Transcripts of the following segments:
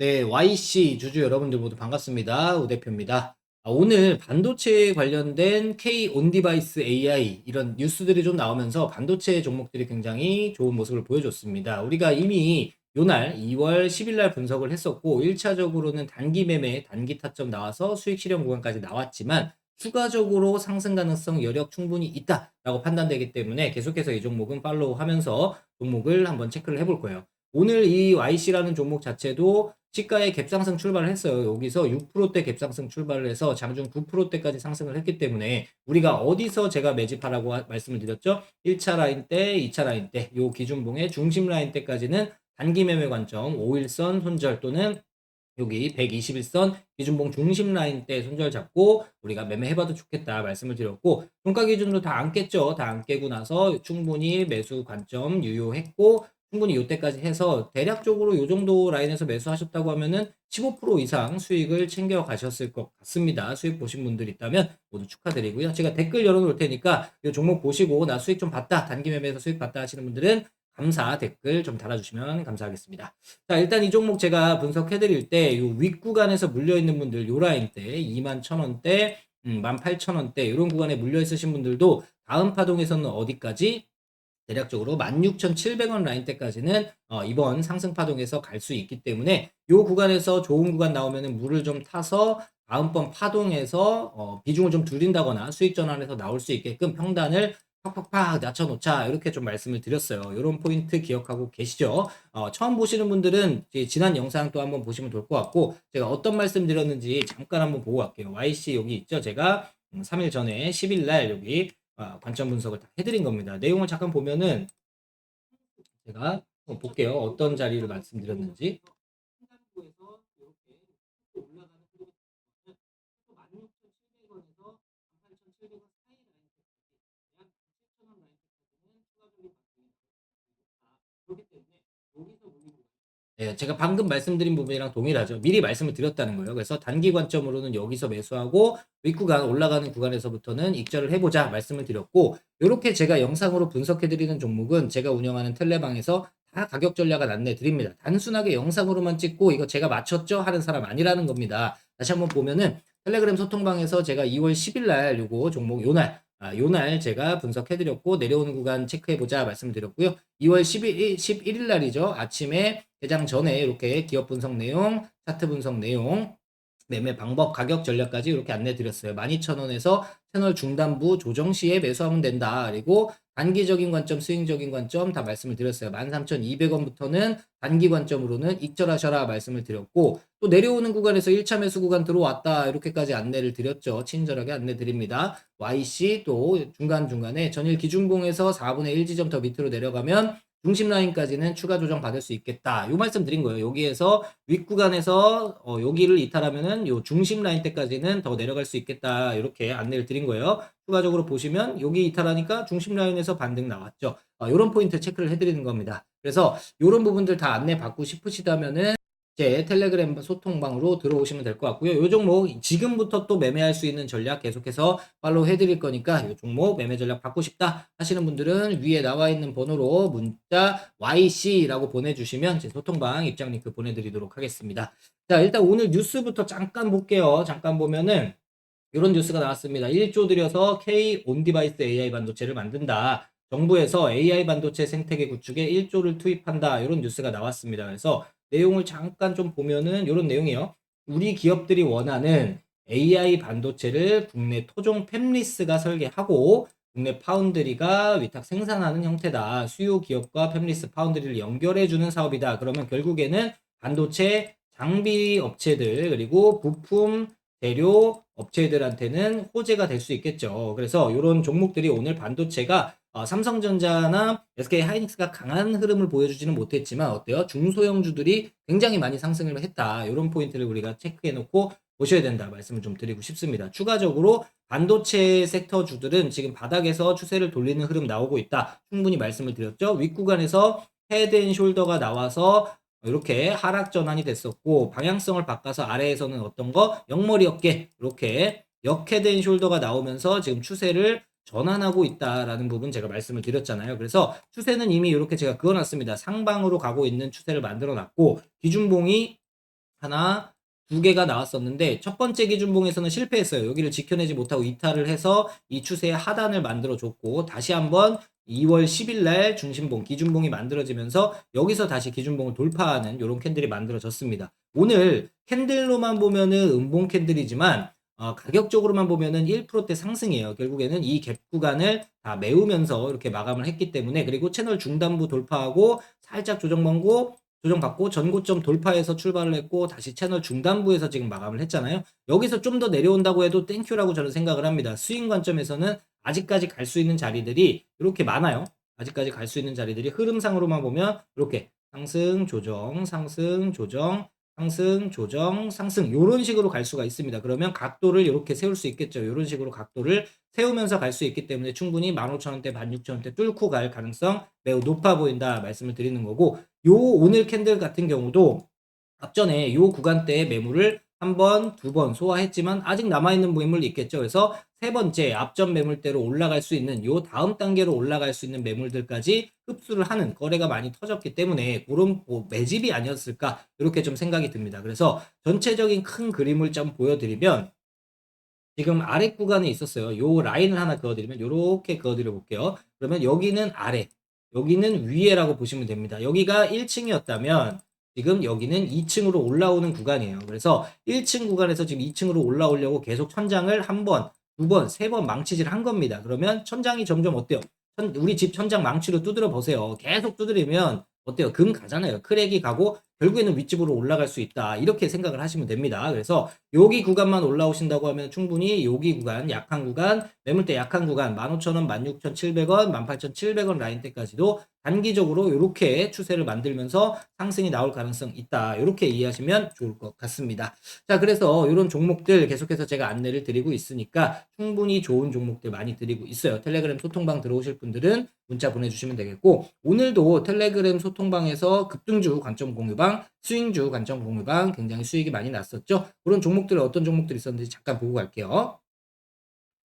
네, YC 주주 여러분들 모두 반갑습니다. 우 대표입니다. 아, 오늘 반도체 관련된 K 온디바이스 AI 이런 뉴스들이 좀 나오면서 반도체 종목들이 굉장히 좋은 모습을 보여줬습니다. 우리가 이미 요날 2월 10일 날 분석을 했었고 1차적으로는 단기 매매, 단기 타점 나와서 수익 실현 구간까지 나왔지만 추가적으로 상승 가능성 여력 충분히 있다라고 판단되기 때문에 계속해서 이 종목은 팔로우 하면서 종목을 한번 체크를 해볼 거예요. 오늘 이 YC라는 종목 자체도 시가의 갭상승 출발을 했어요. 여기서 6%대 갭상승 출발을 해서 장중 9%대까지 상승을 했기 때문에 우리가 어디서 제가 매집하라고 하- 말씀을 드렸죠? 1차 라인 때, 2차 라인 때, 요 기준봉의 중심 라인 때까지는 단기 매매 관점 5일선 손절 또는 여기 121선 기준봉 중심 라인 때 손절 잡고 우리가 매매해봐도 좋겠다 말씀을 드렸고 종가 기준으로 다안 깼죠. 다 안 깨고 나서 충분히 매수 관점 유효했고 충분히 이때까지 해서 대략적으로 이 정도 라인에서 매수하셨다고 하면은 15% 이상 수익을 챙겨 가셨을 것 같습니다. 수익 보신 분들 있다면 모두 축하드리고요. 제가 댓글 열어놓을 테니까 이 종목 보시고 나 수익 좀 봤다, 단기 매매에서 수익 봤다 하시는 분들은 감사 댓글 좀 달아주시면 감사하겠습니다. 자, 일단 이 종목 제가 분석해드릴 때, 요 윗구간에서 물려있는 분들, 요 라인 때, 2만 1,000원대, 음, 18,000원대, 이런 구간에 물려있으신 분들도 다음 파동에서는 어디까지? 대략적으로 16,700원 라인 때까지는 어, 이번 상승 파동에서 갈 수 있기 때문에 요 구간에서 좋은 구간 나오면은 물을 좀 타서 다음번 파동에서 어, 비중을 좀 줄인다거나 수익 전환에서 나올 수 있게끔 평단을 팍팍팍 낮춰놓자 이렇게 좀 말씀을 드렸어요. 이런 포인트 기억하고 계시죠? 어, 처음 보시는 분들은 지난 영상 또 한번 보시면 될것 같고 제가 어떤 말씀 드렸는지 잠깐 한번 보고 갈게요. YC 여기 있죠? 제가 음, 3일 전에 10일 날 여기 아, 관점 분석을 다 해드린 겁니다. 내용을 잠깐 보면은 제가 볼게요. 어떤 자리를 말씀드렸는지. 네, 제가 방금 말씀드린 부분이랑 동일하죠. 미리 말씀을 드렸다는 거예요. 그래서 단기 관점으로는 여기서 매수하고 윗구간 올라가는 구간에서부터는 익절을 해보자 말씀을 드렸고 이렇게 제가 영상으로 분석해드리는 종목은 제가 운영하는 텔레방에서 다 가격 전략을 안내 드립니다. 단순하게 영상으로만 찍고 이거 제가 맞췄죠 하는 사람 아니라는 겁니다. 다시 한번 보면은 텔레그램 소통방에서 제가 2월 10일 날 요거 종목 요날 아, 요날 제가 분석해드렸고 내려오는 구간 체크해보자 말씀드렸고요. 2월 11일, 11일 날이죠. 아침에 개장 전에 이렇게 기업 분석 내용, 차트 분석 내용, 매매 방법, 가격 전략까지 이렇게 안내 드렸어요. 12,000원에서 채널 중단부 조정 시에 매수하면 된다. 그리고 단기적인 관점, 스윙적인 관점 다 말씀을 드렸어요. 13,200원부터는 단기 관점으로는 익절하셔라 말씀을 드렸고 또 내려오는 구간에서 1차 매수 구간 들어왔다. 이렇게까지 안내를 드렸죠. 친절하게 안내 드립니다. YC 또 중간중간에 전일 기준봉에서 4분의 1 지점 더 밑으로 내려가면 중심 라인까지는 추가 조정 받을 수 있겠다. 요 말씀 드린 거예요. 여기에서 윗구간에서 어, 여기를 이탈하면은 요 중심 라인 때까지는 더 내려갈 수 있겠다. 이렇게 안내를 드린 거예요. 추가적으로 보시면 여기 이탈하니까 중심 라인에서 반등 나왔죠. 어, 요런 포인트 체크를 해드리는 겁니다. 그래서 요런 부분들 다 안내 받고 싶으시다면은 제 텔레그램 소통방으로 들어오시면 될 것 같고요. 요 종목 지금부터 또 매매할 수 있는 전략 계속해서 팔로우 해드릴 거니까 요 종목 매매 전략 받고 싶다 하시는 분들은 위에 나와 있는 번호로 문자 YC라고 보내주시면 제 소통방 입장 링크 보내드리도록 하겠습니다. 자 일단 오늘 뉴스부터 잠깐 볼게요. 잠깐 보면은 이런 뉴스가 나왔습니다. 1조 들여서 K 온디바이스 AI 반도체를 만든다. 정부에서 AI 반도체 생태계 구축에 1조를 투입한다. 이런 뉴스가 나왔습니다. 그래서 내용을 잠깐 좀 보면은 이런 내용이에요. 우리 기업들이 원하는 AI 반도체를 국내 토종 팹리스가 설계하고 국내 파운드리가 위탁 생산하는 형태다. 수요 기업과 팹리스 파운드리를 연결해 주는 사업이다. 그러면 결국에는 반도체 장비 업체들 그리고 부품 재료 업체들한테는 호재가 될 수 있겠죠. 그래서 이런 종목들이 오늘 반도체가 어, 삼성전자나 SK 하이닉스가 강한 흐름을 보여주지는 못했지만 어때요? 중소형주들이 굉장히 많이 상승을 했다. 이런 포인트를 우리가 체크해 놓고 보셔야 된다 말씀을 좀 드리고 싶습니다. 추가적으로 반도체 섹터 주들은 지금 바닥에서 추세를 돌리는 흐름 나오고 있다. 충분히 말씀을 드렸죠. 윗구간에서 헤드앤숄더가 나와서 이렇게 하락 전환이 됐었고 방향성을 바꿔서 아래에서는 어떤 거 영머리 어깨 이렇게 역헤드앤 숄더가 나오면서 지금 추세를 전환하고 있다라는 부분 제가 말씀을 드렸잖아요. 그래서 추세는 이미 이렇게 제가 그어놨습니다. 상방으로 가고 있는 추세를 만들어 놨고 기준봉이 하나, 두 개가 나왔었는데 첫 번째 기준봉에서는 실패했어요. 여기를 지켜내지 못하고 이탈을 해서 이 추세의 하단을 만들어 줬고 다시 한번 2월 10일 날 중심봉, 기준봉이 만들어지면서 여기서 다시 기준봉을 돌파하는 이런 캔들이 만들어졌습니다. 오늘 캔들로만 보면은 음봉 캔들이지만 어, 가격적으로만 보면은 1%대 상승이에요. 결국에는 이 갭 구간을 다 메우면서 이렇게 마감을 했기 때문에 그리고 채널 중단부 돌파하고 살짝 조정받고 조정받고 전고점 돌파해서 출발을 했고 다시 채널 중단부에서 지금 마감을 했잖아요. 여기서 좀 더 내려온다고 해도 땡큐라고 저는 생각을 합니다. 스윙 관점에서는 아직까지 갈 수 있는 자리들이 이렇게 많아요. 아직까지 갈 수 있는 자리들이 흐름상으로만 보면 이렇게 상승, 조정, 상승, 조정, 상승, 조정, 상승 이런 식으로 갈 수가 있습니다. 그러면 각도를 이렇게 세울 수 있겠죠. 이런 식으로 각도를 세우면서 갈 수 있기 때문에 충분히 15,000원대, 16,000원대 뚫고 갈 가능성 매우 높아 보인다 말씀을 드리는 거고 요 오늘 캔들 같은 경우도 앞전에 요 구간대의 매물을 한 번, 두 번 소화했지만 아직 남아있는 매물이 있겠죠. 그래서 세 번째 앞전 매물대로 올라갈 수 있는 요 다음 단계로 올라갈 수 있는 매물들까지 흡수를 하는 거래가 많이 터졌기 때문에 그런 뭐 매집이 아니었을까 이렇게 좀 생각이 듭니다. 그래서 전체적인 큰 그림을 좀 보여드리면 지금 아래 구간에 있었어요. 요 라인을 하나 그어드리면 요렇게 그어드려 볼게요. 그러면 여기는 아래, 여기는 위에라고 보시면 됩니다. 여기가 1층이었다면 지금 여기는 2층으로 올라오는 구간이에요. 그래서 1층 구간에서 지금 2층으로 올라오려고 계속 천장을 한 번, 두 번, 세 번 망치질 한 겁니다. 그러면 천장이 점점 어때요? 천- 우리 집 천장 망치로 두드려 보세요. 계속 두드리면 어때요? 금 가잖아요. 크랙이 가고 결국에는 윗집으로 올라갈 수 있다. 이렇게 생각을 하시면 됩니다. 그래서 여기 구간만 올라오신다고 하면 충분히 여기 구간, 약한 구간, 매물대 약한 구간 15,000원, 16,700원, 18,700원 라인대까지도 단기적으로 이렇게 추세를 만들면서 상승이 나올 가능성 있다. 이렇게 이해하시면 좋을 것 같습니다. 자, 그래서 이런 종목들 계속해서 제가 안내를 드리고 있으니까 충분히 좋은 종목들 많이 드리고 있어요. 텔레그램 소통방 들어오실 분들은 문자 보내주시면 되겠고 오늘도 텔레그램 소통방에서 급등주 관점 공유방, 스윙주 관점 공유방 굉장히 수익이 많이 났었죠. 그런 종목들 어떤 종목들이 있었는지 잠깐 보고 갈게요.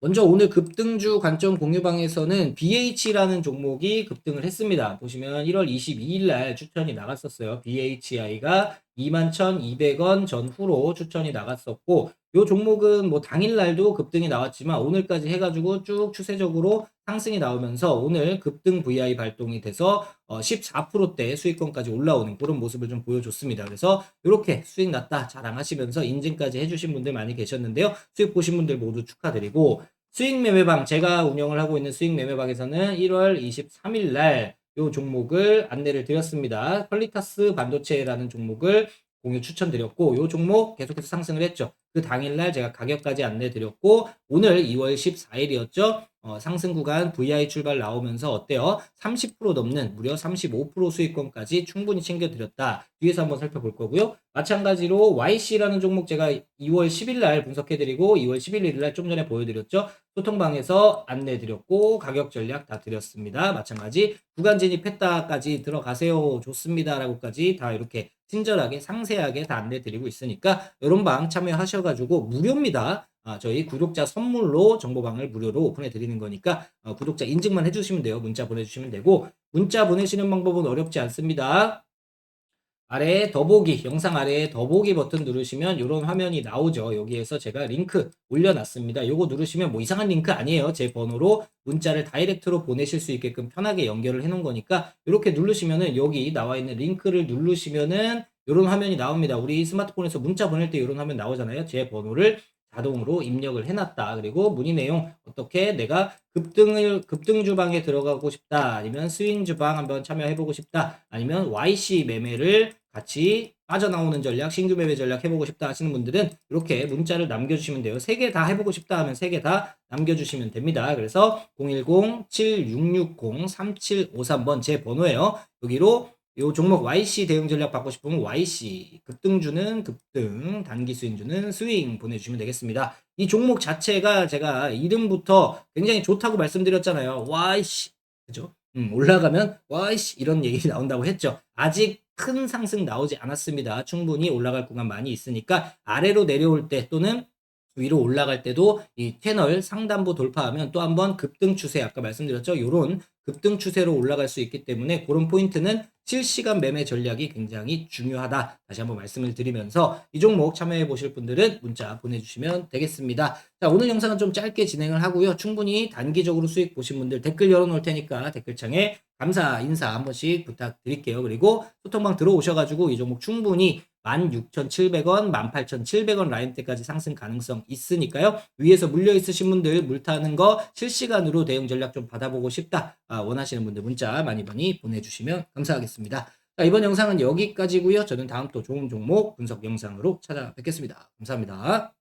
먼저 오늘 급등주 관점 공유방에서는 BH라는 종목이 급등을 했습니다. 보시면 1월 22일 날 추천이 나갔었어요. BHI가 21,200원 전후로 추천이 나갔었고 이 종목은 뭐 당일 날도 급등이 나왔지만 오늘까지 해가지고 쭉 추세적으로 상승이 나오면서 오늘 급등 VI 발동이 돼서 어 14%대 수익권까지 올라오는 그런 모습을 좀 보여줬습니다. 그래서 이렇게 수익 났다 자랑하시면서 인증까지 해주신 분들 많이 계셨는데요. 수익 보신 분들 모두 축하드리고 수익 매매방 제가 운영을 하고 있는 수익 매매방에서는 1월 23일 날 이 종목을 안내를 드렸습니다. 퀄리타스 반도체라는 종목을 공유 추천드렸고 이 종목 계속해서 상승을 했죠. 그 당일날 제가 가격까지 안내 드렸고 오늘 2월 14일이었죠. 어, 상승 구간 VI 출발 나오면서 어때요? 30% 넘는 무려 35% 수익권까지 충분히 챙겨드렸다. 뒤에서 한번 살펴볼 거고요. 마찬가지로 YC라는 종목 제가 2월 10일 날 분석해드리고 2월 11일 날 좀 전에 보여드렸죠. 소통방에서 안내드렸고 가격 전략 다 드렸습니다. 마찬가지 구간 진입했다까지 들어가세요. 좋습니다 라고까지 다 이렇게 친절하게 상세하게 다 안내드리고 있으니까 이런 방 참여하셔가지고 무료입니다. 아, 저희 구독자 선물로 정보방을 무료로 오픈해 드리는 거니까 어, 구독자 인증만 해주시면 돼요. 문자 보내주시면 되고 문자 보내시는 방법은 어렵지 않습니다. 아래에 더보기, 영상 아래에 더보기 버튼 누르시면 이런 화면이 나오죠. 여기에서 제가 링크 올려놨습니다. 요거 누르시면 뭐 이상한 링크 아니에요. 제 번호로 문자를 다이렉트로 보내실 수 있게끔 편하게 연결을 해 놓은 거니까 이렇게 누르시면은 여기 나와 있는 링크를 누르시면은 이런 화면이 나옵니다. 우리 스마트폰에서 문자 보낼 때 이런 화면 나오잖아요. 제 번호를 자동으로 입력을 해놨다. 그리고 문의 내용 어떻게 내가 급등을 급등 주방에 들어가고 싶다. 아니면 스윙 주방 한번 참여해보고 싶다. 아니면 YC 매매를 같이 빠져나오는 전략, 신규 매매 전략 해보고 싶다 하시는 분들은 이렇게 문자를 남겨주시면 돼요. 세 개 다 해보고 싶다 하면 세 개 다 남겨주시면 됩니다. 그래서 010-7660-3753번 제 번호예요. 여기로 요 종목 YC 대응 전략 받고 싶으면 YC 급등주는 급등 단기 스윙주는 스윙 보내주시면 되겠습니다. 이 종목 자체가 제가 이름부터 굉장히 좋다고 말씀드렸잖아요. YC 그죠? 음, 올라가면 와이씨 이런 얘기 나온다고 했죠. 아직 큰 상승 나오지 않았습니다. 충분히 올라갈 구간 많이 있으니까 아래로 내려올 때 또는 위로 올라갈 때도 이 채널 상단부 돌파하면 또 한번 급등 추세 아까 말씀드렸죠. 요런 급등 추세로 올라갈 수 있기 때문에 그런 포인트는 실시간 매매 전략이 굉장히 중요하다. 다시 한번 말씀을 드리면서 이 종목 참여해 보실 분들은 문자 보내주시면 되겠습니다. 자, 오늘 영상은 좀 짧게 진행을 하고요. 충분히 단기적으로 수익 보신 분들 댓글 열어놓을 테니까 댓글창에 감사 인사 한 번씩 부탁드릴게요. 그리고 소통방 들어오셔가지고 이 종목 충분히 16,700원, 18,700원 라인대까지 상승 가능성 있으니까요. 위에서 물려 있으신 분들 물 타는 거 실시간으로 대응 전략 좀 받아보고 싶다. 아, 원하시는 분들 문자 많이 많이 보내주시면 감사하겠습니다. 자, 이번 영상은 여기까지고요. 저는 다음 또 좋은 종목 분석 영상으로 찾아뵙겠습니다. 감사합니다.